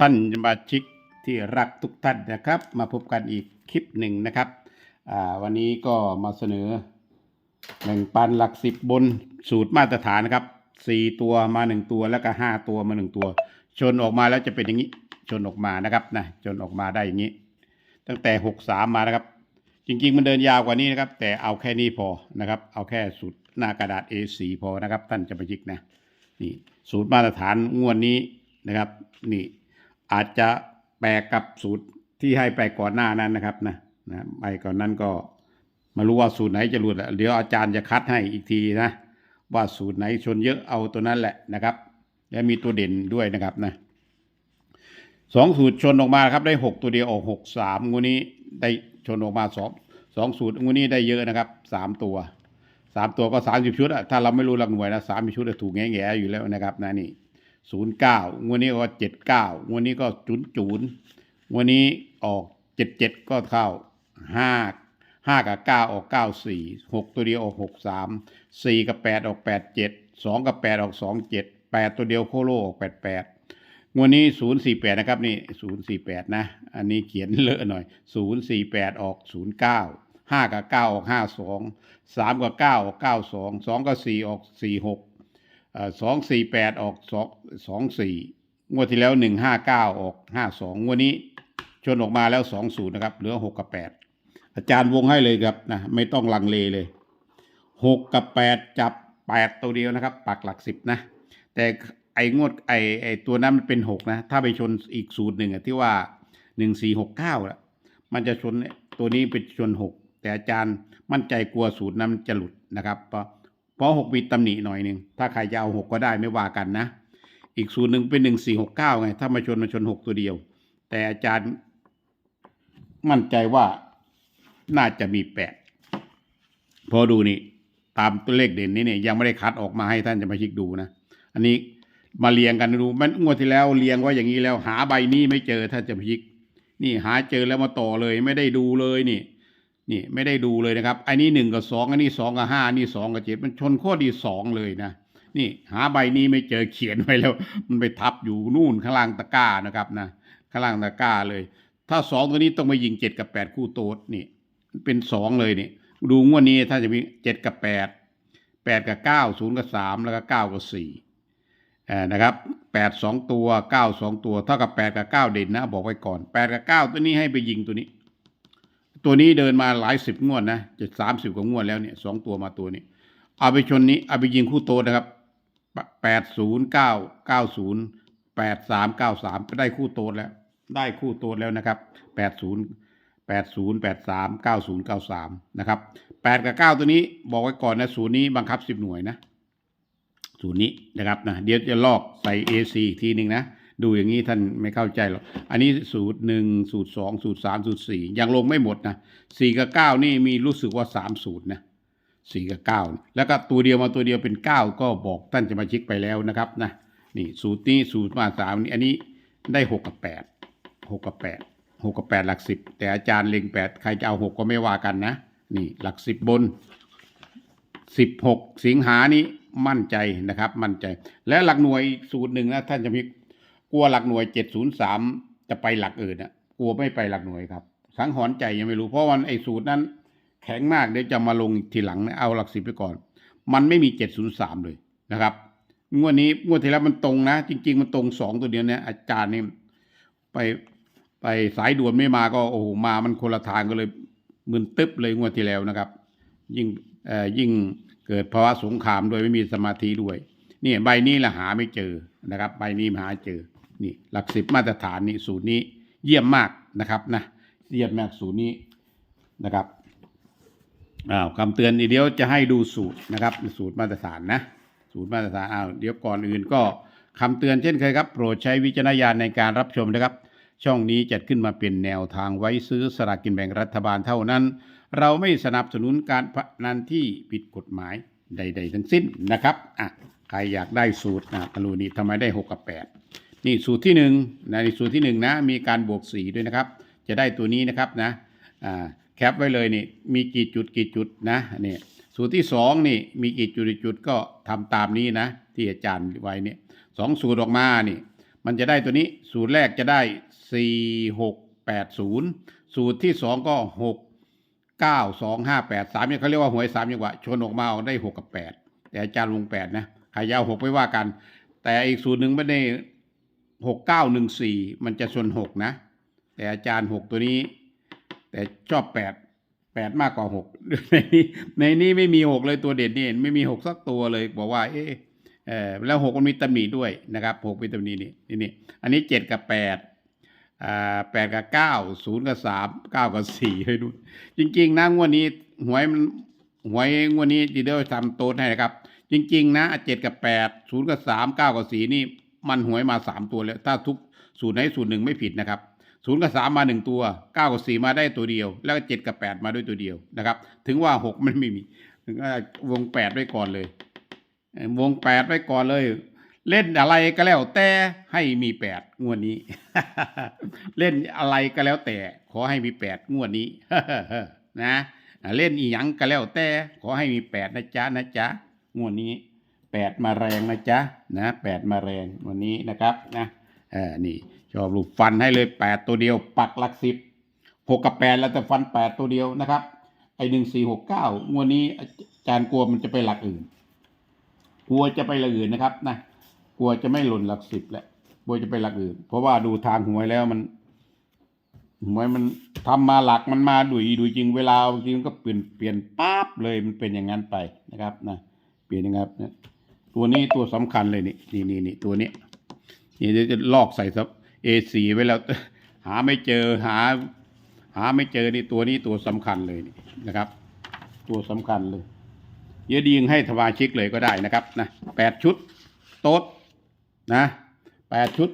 ท่านสมาชิกที่รักทุกท่านนะครับ มาพบกันอีกคลิปหนึ่งนะครับวันนี้ก็มาเสนอแบ่งปันหลักสิบบนสูตรมาตรฐานนะครับสี่ตัวมาหนึ่งตัวแล้วก็ห้าตัวมาหนึ่งตัว ชนออกมาแล้วจะเป็นอย่างนี้ ชนออกมานะครับนะชนออกมาได้อย่างนี้ ตั้งแต่หกสามมานะครับ จริง ๆ มันเดินยาวกว่านี้นะครับ แต่เอาแค่นี้พอนะครับ เอาแค่สูตรหน้ากระดาษ A4 พอนะครับ ท่านจะมาชิกนะนี่สูตรมาตรฐานงวดนี้นะครับ นี่ อาจจะแปลกกับสูตรที่ให้ไปก่อนหน้านั้นนะครับนะนะไปก่อนนั้นก็มารู้ว่าสูตรไหนจะหลุดเดี๋ยวอาจารย์จะคัดให้อีกทีนะว่าสูตรไหนชนเยอะเอาตัวนั้นแหละนะครับ และมีตัวเด่นด้วยนะครับนะสองสูตรชนออกมาครับได้หกตัวเดียวออกหกสามงูนี้ได้ชนออกมาสองสองสูตรงูนี้ได้เยอะนะครับสามตัวสามตัวก็สามสิบชุดอะถ้าเราไม่รู้หลักหน่วยนะสามสิบชุดอะถูกแง่แง่ๆอยู่แล้วนะครับนะนี่ ศูนย์เก้างวดนี้ก็เจ็ดเก้างวดนี้ก็จุนจูนงวดนี้ออกเจ็ดเจ็ดก็เข้าห้าห้ากับเก้าออกเก้าสี่หกตัวเดียวออกหกสามสี่กับแปดออกแปดเจ็ดสองกับแปดออกสองเจ็ดแปดตัวเดียวโคโลออกแปดแปดงวดนี้ศูนย์สี่แปดนะครับนี่ศูนย์สี่แปดนะ อันนี้เขียนเลอะหน่อยศูนย์สี่แปดออกศูนย์เก้าห้ากับเก้าออกห้าสองสามกับเก้าออกเก้าสองสองกับสี่ออกสี่หก สองสี่แปดออกสองสองสี่งวดที่แล้วหนึ่งห้าเก้าออกห้าสองงวดนี้ชนออกมาแล้วสองศูนย์นะครับ เหลือหกกับแปดอาจารย์วงให้เลยครับนะไม่ต้องลังเลเลยหกกับแปดจับแปดตัวเดียวนะครับ ปักหลักสิบนะ แต่ไอ้งวดไอ้ไอ้ตัวนั้นมันเป็นหกนะ ถ้าไปชนอีกสูตรหนึ่งอะที่ว่าหนึ่งสี่หกเก้าละมันจะชนตัวนี้เป็นชนหกแต่อาจารย์มั่นใจกลัวสูตรนั้นจะหลุดนะครับเพราะ เพราะหกมีตำหนิหน่อยหนึ่งถ้าใครจะเอาหกก็ได้ไม่ว่ากันนะ อีกสูตรหนึ่งเป็นหนึ่งสี่หกเก้าไง ถ้ามาชนมาชนหกตัวเดียว แต่อาจารย์มั่นใจว่าน่าจะมีแปดพอดูนี่ตามตัวเลขเด่นนี้เนี่ยยังไม่ได้คัดออกมาให้ท่านจะมาชิกดูนะ อันนี้มาเรียงกันดูมันงวดที่แล้วเรียงไว่าอย่างนี้แล้ว หาใบนี้ไม่เจอท่านจะมาชิก นี่หาเจอแล้วมาต่อเลยไม่ได้ดูเลยนี่ นี่ไม่ได้ดูเลยนะครับ อันนี้หนึ่งกับสองอันนี้สองกับห้าอันนี้สองกับเจ็ดมันชนโคตรดีสองเลยนะ นี่หาใบนี้ไม่เจอเขียนไว้แล้ว มันไปทับอยู่นู่นข้างล่างตะกร้านะครับนะข้างล่างตะกร้าเลย ถ้าสองตัวนี้ต้องไปยิงเจ็ดกับแปดคู่โต๊ดนี่เป็นสองเลยนี่ดูงวดนี้ถ้าจะมีเจ็ดกับแปดแปดกับเก้าศูนย์กับสามแล้วก็เก้ากับสี่เออนะครับแปดสองตัวเก้าสองตัวเท่ากับแปดกับเก้าเด่นนะ บอกไว้ก่อนแปดกับเก้าตัวนี้ให้ไปยิงตัวนี้ ตัวนี้เดินมาหลายสิบงวดนะจะสามสิบกว่างวดแล้วเนี่ยสองตัวมาตัวนี้ เอาไปชนนี้เอาไปยิงคู่โตนะครับแปดศูนย์เก้าเก้าศูนย์แปดสามเก้าสามได้คู่โตแล้ว ได้คู่โตแล้วนะครับแปดศูนย์แปดศูนย์แปดสามเก้าศูนย์เก้าสามนะครับแปดกับเก้าตัวนี้บอกไว้ก่อนนะศูนย์นี้บังคับสิบหน่วยนะศูนย์นี้นะครับนะเดี๋ยวจะลอกใส่ AC อีกทีหนึ่งนะ ดูอย่างนี้ท่านไม่เข้าใจหรอก อันนี้สูตรหนึ่งสูตรสองสูตรสามสูตรสี่ยังลงไม่หมดนะสี่กับเก้านี่มีรู้สึกว่าสามสูตรนะสี่กับเก้าแล้วก็ตัวเดียวมาตัวเดียวเป็นเก้าก็บอกท่านจะมาชิกไปแล้วนะครับนะนี่สูตรนี้สูตรมาสามนี่อันนี้ได้หกกับแปดหกกับแปดหกกับแปดหลักสิบแต่อาจารย์เล็งแปดใครจะเอาหกก็ไม่ว่ากันนะ นี่หลักสิบบนสิบหกสิงหานี้มั่นใจนะครับ มั่นใจ และหลักหน่วยสูตรหนึ่งนะท่านจะมี กลัวหลักหน่วยเจ็ดศูนย์สามจะไปหลักอื่นนะกลัวไม่ไปหลักหน่วยครับ สังหรณ์ใจยังไม่รู้เพราะวันไอ้สูตรนั้น แข็งมากเดี๋ยวจะมาลงทีหลังนะเอาหลักสิบไปก่อน มันไม่มีเจ็ดศูนย์สามเลยนะครับงวดนี้งวดที่แล้วมันตรงนะ จริง ๆ มันตรงสองตัวเดียวเนี่ยอาจารย์นี่ไปไปสายด่วนไม่มาก็โอ้โหมามันคนละทางก็เลยมึนตึ๊บเลยงวดที่แล้วนะครับ ยิ่งเอ่อยิ่งเกิดภาวะสงครามด้วยไม่มีสมาธิด้วยนี่ใบนี้ละหาไม่เจอนะครับ ใบนี้หาเจอ นี่หลักสิบมาตรฐานนี่สูตรนี้เยี่ยมมากนะครับนะเยี่ยมมากสูตรนี้นะครับอ้าวคำเตือนอีกเดียวจะให้ดูสูตรนะครับ สูตรมาตรฐานนะ สูตรมาตรฐานอ้าวเดี๋ยวก่อนอื่นก็คำเตือนเช่นเคยครับโปรดใช้วิจารณญาณในการรับชมนะครับ ช่องนี้จัดขึ้นมาเป็นแนวทางไว้ซื้อสลากกินแบ่งรัฐบาลเท่านั้น เราไม่สนับสนุนการพนันที่ผิดกฎหมายใด ๆ ทั้งสิ้นนะครับอะใครอยากได้สูตรนะมาดูนี่ทำไมได้หกกับแปด นี่สูตรที่หนึ่งนะนี่สูตรที่หนึ่งนะมีการบวกสีด้วยนะครับ จะได้ตัวนี้นะครับนะอ่าแคปไว้เลยนี่มีกี่จุดกี่จุดนะนี่สูตรที่สองนี่มีกี่จุดกี่จุดก็ทำตามนี้นะ ที่อาจารย์ไว้เนี่ยสองสูตรออกมานี่มันจะได้ตัวนี้สูตรแรกจะได้สี่หกแปดศูนย์สูตรที่สองก็หกเก้าสองห้าแปดสามเนี่ยเขาเรียกว่าหวยสามจังหวะชนออกมาเอาได้หกกับแปดแต่อาจารย์ลงแปดนะใครยาวหกไม่ว่ากัน แต่อีกสูตรหนึ่งไม่ได้ หกเก้าหนึ่งสี่มันจะชนหกนะ แต่อาจารย์หกตัวนี้ แต่ชอบแปดแปดมากกว่าหกในนี้ในนี้ไม่มีหกเลยตัวเด่นนี่ไม่มีหกสักตัวเลยบอกว่า เอ๊ะเออแล้วหกมันมีตำหนิด้วยนะครับหกมีตำหนินี่นี่นี่อันนี้เจ็ดกับแปดอ่าแปดกับเก้าศูนย์กับสามเก้ากับสี่ให้ดูจริง ๆนะงวดนี้หวยมันหวยงวดนี้ดีเดอร์ทำโต๊ดให้นะครับ จริง ๆ นะเจ็ดกับแปดศูนย์กับสามเก้ากับสี่นี่ มันหวยมาสามตัวแล้ว ถ้าทุกสูตรไหนสูตรหนึ่งไม่ผิดนะครับศูนย์กับสามมาหนึ่งตัวเก้ากับสี่มาได้ตัวเดียว แล้วก็เจ็ดกับแปดมาด้วยตัวเดียวนะครับ ถึงว่าหกมันไม่มีถึงว่าวงแปดไว้ก่อนเลย วงแปดไว้ก่อนเลย เล่นอะไรก็แล้วแต่ให้มีแปดงวดนี้ เล่นอะไรก็แล้วแต่ ขอให้มีแปดงวดนี้นะเล่นอีหยังก็แล้วแต่ขอให้มีแปดนะจ๊ะนะจ๊ะงวดนี้ แปดมาแรงนะจ๊ะนะแปดมาแรงวันนี้นะครับนะเออนี่ชอบลูกฟันให้เลยแปดตัวเดียว ปักหลักสิบหกกับแปดแล้วแต่ฟันแปดตัวเดียวนะครับ ไอหนึ่งสี่หกเก้างวดนี้อาจารย์กลัวมันจะไปหลักอื่น กลัวจะไปหลักอื่นนะครับนะกลัวจะไม่หล่นหลักสิบแหละกลัวจะไปหลักอื่น เพราะว่าดูทางหวยแล้วมันหวยมันทำมาหลักมันมาดุยดุยจริงเวลาบางทีมันก็เปลี่ยนเปลี่ยนปั๊บเลยมันเป็นอย่างนั้นไปนะครับนะเปลี่ยนนะครับนะ ตัวนี้ตัวสำคัญเลยนี่นี่นี่นี่ตัวนี้นี่เดี๋ยวจะลอกใส่ซับเอสีไว้แล้ว หาไม่เจอหา หาไม่เจอนี่ตัวนี้ตัวสำคัญเลยนี่นะครับ ตัวสำคัญเลยเยอะดีงให้ทวาชิกเลยก็ได้นะครับนะแปดชุด โต๊ดนะแปดชุด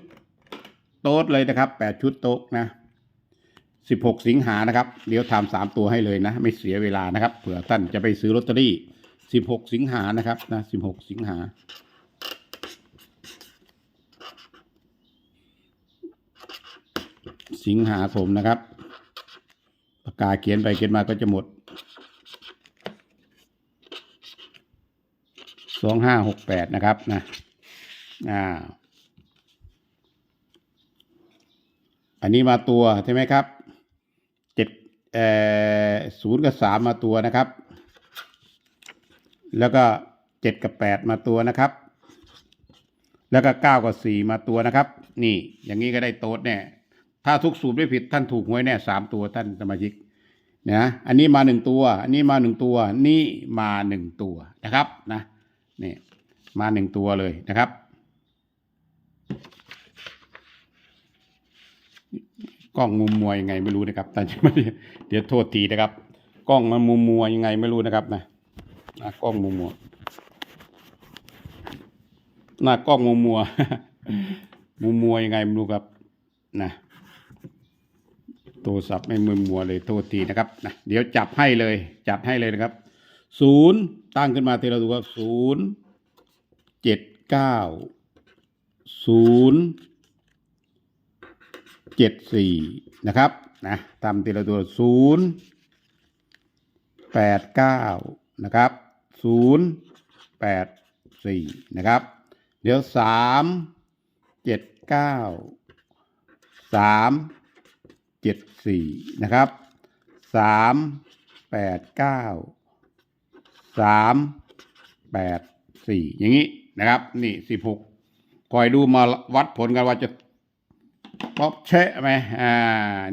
โต๊ดเลยนะครับแปดชุดโต๊ะนะสิบหกสิงหานะครับ เดี๋ยวทำสามตัวให้เลยนะ ไม่เสียเวลานะครับเผื่อท่านจะไปซื้อลอตเตอรี่ สิบหกสิงหานะครับนะสิบหกสิงหา สิงหาคมนะครับปากกาเขียนไปเขียนมาก็จะหมดสองห้าหกแปดนะครับนะอ่าอันนี้มาตัวใช่ไหมครับเจ็ดเอ่อศูนย์กับสามมาตัวนะครับ แล้วก็เจ็ดกับแปดมาตัวนะครับ แล้วก็เก้ากับสี่มาตัวนะครับ นี่อย่างนี้ก็ได้โต๊ดแน่ถ้าทุกสูตรไม่ผิดท่านถูกหวยแน่สามตัวท่านสมาชิกนะอันนี้มาหนึ่งตัว อันนี้มาหนึ่งตัว นี่มาหนึ่งตัวนะครับนะนี่มาหนึ่งตัวเลยนะครับ กล้องมุมมัวยังไงไม่รู้นะครับท่านจะไม่เดี๋ยวโทษทีนะครับ กล้องมันมุมมัวยังไงไม่รู้นะครับนะ หน้ากล้องมุมมัวหน้ากล้องมุมมัวมุมมัวยังไงไม่รู้ครับนะโทรศัพท์ไม่มือมัวเลยโทษทีนะครับนะเดี๋ยวจับให้เลย จัดให้เลยนะครับศูนย์ตั้งขึ้นมาทีละตัวศูนย์เจ็ดเก้าศูนย์เจ็ดสี่นะครับนะทำทีละตัวศูนย์แปดเก้านะครับ ศูนย์แปดสี่นะครับ เดี๋ยวสามเจ็ดเก้าสามเจ็ดสี่นะครับสามแปดเก้าสามแปดสี่อย่างนี้นะครับ นี่สิบหกคอยดูมาวัดผลกันว่าจะป๊อปเชะไหมอ่า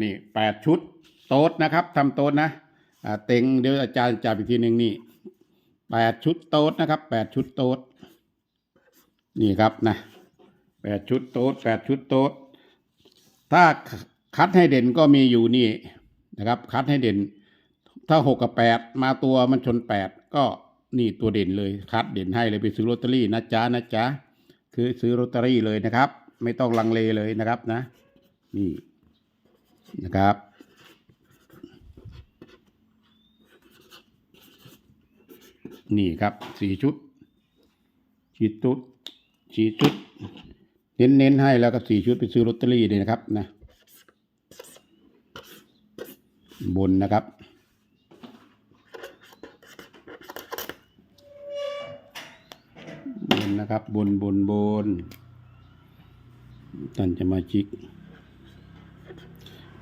นี่แปดชุด โต๊ดนะครับทำโต๊ดนะ อ่า เต็งเดี๋ยวอาจารย์จับอีกทีหนึ่งนี่ แปดชุดโต๊ดนะครับแปดชุดโต๊ดนี่ครับนะแปดชุดโต๊ดแปดชุดโต๊ดถ้าคัดให้เด่นก็มีอยู่นี่นะครับ คัดให้เด่น ถ้าหกกับแปดมาตัวมันชนแปดก็นี่ตัวเด่นเลย คัดเด่นให้เลยไปซื้อลอตเตอรี่นะจ๊ะนะจ๊ะคือซื้อลอตเตอรี่เลยนะครับ ไม่ต้องลังเลเลยนะครับนะ นี่นะครับ นี่ครับสี่ชุดสี่ชุดสี่ชุด เน้นเน้นๆให้แล้วก็สี่ชุดไปซื้อลอตเตอรี่เลยนะครับนะ บนนะครับบนนะครับ บนบนบนท่านจะมาชิก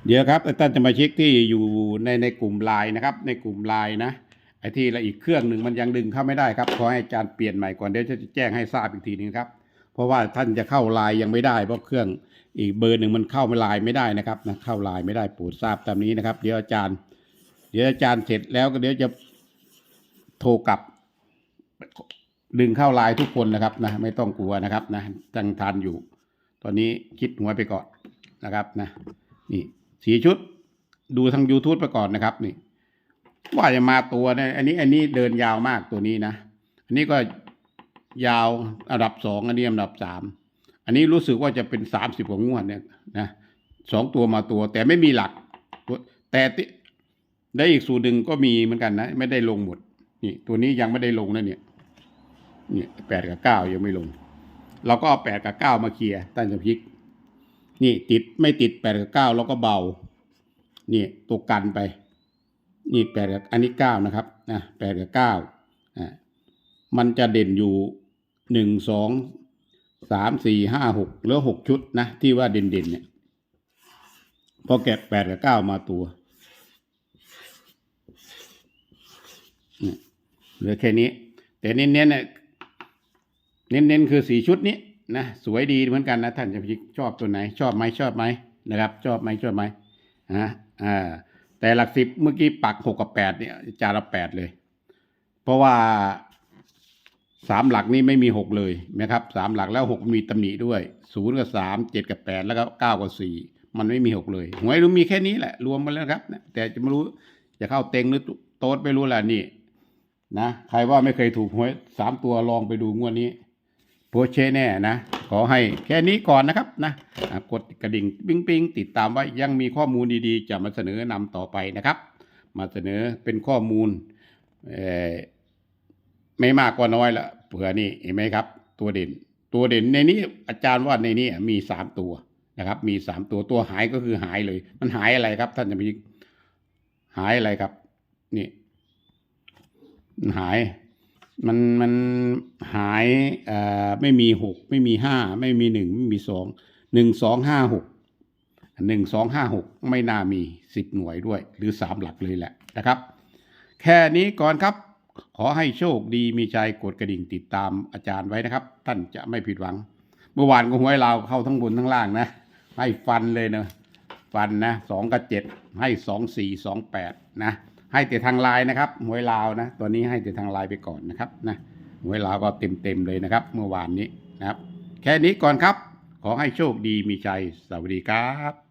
เดี๋ยวครับท่านจะมาช็คที่อยู่ในในกลุ่มไลน์นะครับ ในกลุ่มไลน์นะ ไอ้ที่ละอีกเครื่องหนึ่งมันยังดึงเข้าไม่ได้ครับขอให้อาจารย์เปลี่ยนใหม่ก่อนเดี๋ยวจะแจ้งให้ทราบอีกทีนึงครับ เพราะว่าท่านจะเข้าลน์ยังไม่ได้เพราะเครื่องอีกเบอร์หนึ่งมันเข้าไลน์ไม่ได้นะครับนะเข้าลน์ไม่ได้โปรดทราบตามนี้นะครับ เดี๋ยวอาจารย์ เดี๋ยวอาจารย์เสร็จแล้วก็เดี๋ยวจะโทรกลับดึงเข้าลน์ทุกคนนะครับนะไม่ต้องกลัวนะครับนะจังทันอยู่ ตอนนี้คิดหัวไปก่อนนะครับนะนี่สีชุดดูทาง YouTube ไปก่อนนะครับนี่ ว่าจะมาตัวเนี่ยอันนี้อันนี้เดินยาวมากตัวนี้นะ อันนี้ก็ยาวอันดับสองอันนี้อันดับสามอันนี้รู้สึกว่าจะเป็นสามสิบกว่างวดเนี่ยนะสองตัวมาตัว แต่ไม่มีหลัก แต่ได้อีกสูตรหนึ่งก็มีเหมือนกันนะ ไม่ได้ลงหมดนี่ตัวนี้ยังไม่ได้ลงนะเนี่ยเนี่ยแปดกับเก้ายังไม่ลง เราก็เอาแปดกับเก้ามาเคลียร์ตั้งจะพลิก นี่ติดไม่ติดแปดกับเก้าแล้วก็เบา นี่ตัวกันไป นี่แปดกับอันนี้เก้านะครับนะแปดกับเก้าอ่ามันจะเด่นอยู่หนึ่งสองสามสี่ห้าหกเหลือหกชุดนะ ที่ว่าเด่นเด่นเนี่ย พอแกะแปดกับเก้ามาตัวเหลือแค่นี้ แต่เน้นๆเนี่ยเน้นๆคือสีชุดนี้นะสวยดีเหมือนกันนะท่านจะชอบตัวไหน ชอบไหมชอบไหมนะครับ ชอบไหมชอบไหมฮะอ่า แต่หลักสิบเมื่อกี้ปักหกกับแปดเนี่ยจานละแปดเลย เพราะว่าสามหลักนี่ไม่มีหกเลยนะครับสามหลักแล้วหกมีตำหนิด้วยศูนย์กับสามเจ็ดกับแปดแล้วก็เก้ากับสี่มันไม่มีหกเลยหวยรู้มีแค่นี้แหละ รวมมาแล้วครับแต่จะไม่รู้จะเข้าเต็งหรือโต๊ดไม่รู้แหละนี่นะใครว่าไม่เคยถูกหวยสามตัวลองไปดูงวดนี้ โพสเชแน่นะ ขอให้แค่นี้ก่อนนะครับนะกดกระดิ่งปิ๊งปิงติดตามไว้ยังมีข้อมูลดีๆ จะมาเสนอนำต่อไปนะครับ มาเสนอเป็นข้อมูลไม่มากก็น้อยละเผื่อนี่เห็นไหมครับ ตัวเด่น ตัวเด่นในนี้อาจารย์ว่าในนี้มีสามตัวนะครับ มีสามตัวตัวหายก็คือหายเลย มันหายอะไรครับ ท่านจะมีหายอะไรครับ นี่หาย มันมันหายอ่ไม่มีหกไม่มีห้าไม่มีหนึ่งไม่มีสองหนึ่งสองห้าหกหนึ่งสองห้าหกไม่น่ามีสิบหน่วยด้วย หรือสามหลักเลยแหละนะครับ แค่นี้ก่อนครับ ขอให้โชคดีมีใจกดกระดิ่งติดตามอาจารย์ไว้นะครับ ท่านจะไม่ผิดหวัง เมื่อวานก็หวยเราวเข้าทั้งบนทั้งล่างนะ ให้ฟันเลยนะฟันนะสองกับเจ็ดให้สองสี่สองแปดนะ ให้แต่ทางไลน์นะครับหวยลาวนะตัวนี้ให้แต่ทางไลน์ไปก่อนนะครับนะหวยลาวก็เต็มเต็มเลยนะครับ เมื่อวานนี้นะครับ แค่นี้ก่อนครับ ขอให้โชคดีมีใจสวัสดีครับ